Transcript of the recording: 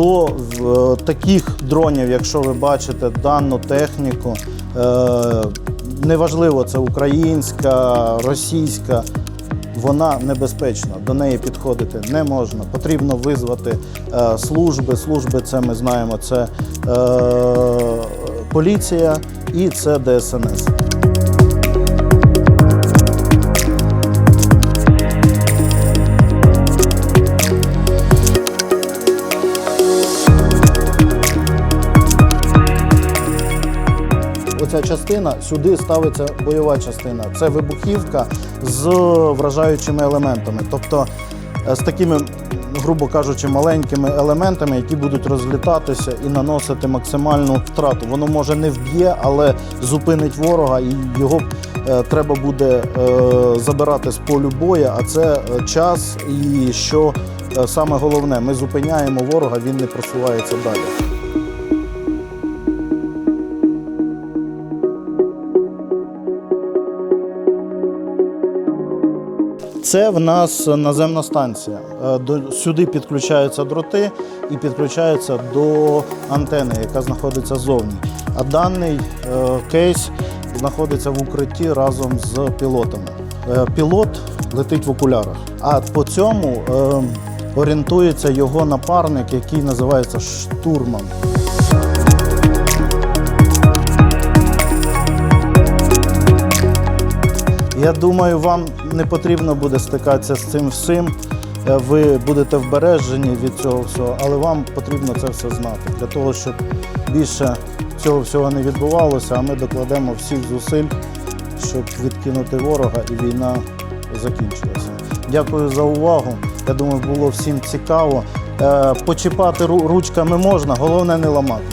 До е, таких дронів, якщо ви бачите дану техніку, е, неважливо, це українська, російська, вона небезпечна. До неї підходити не можна. Потрібно визвати е, служби. Служби, це ми знаємо, це е, поліція і це ДСНС. Оця частина сюди ставиться бойова частина. Це вибухівка з вражаючими елементами. Тобто е, з такими, грубо кажучи, маленькими елементами, які будуть розлітатися і наносити максимальну втрату. Воно може не вб'є, але зупинить ворога, і його е, треба буде е, забирати з полю бою. А це час, і що саме головне, ми зупиняємо ворога, він не просувається далі. Це в нас наземна станція. Е, сюди підключаються дроти і підключаються до антени, яка знаходиться ззовні. А даний е, кейс знаходиться в укритті разом з пілотами. Е, пілот летить в окулярах, а по цьому орієнтується його напарник, який називається штурман. Я думаю, вам не потрібно буде стикатися з цим всім. Е, Ви будете вбережені від цього всього, але вам потрібно це все знати для того, щоб більше цього всього не відбувалося. А ми докладемо всіх зусиль, щоб відкинути ворога і війна закінчилася. Дякую за увагу. Я думаю, було всім цікаво. Е, Почіпати ручками можна, головне не ламати.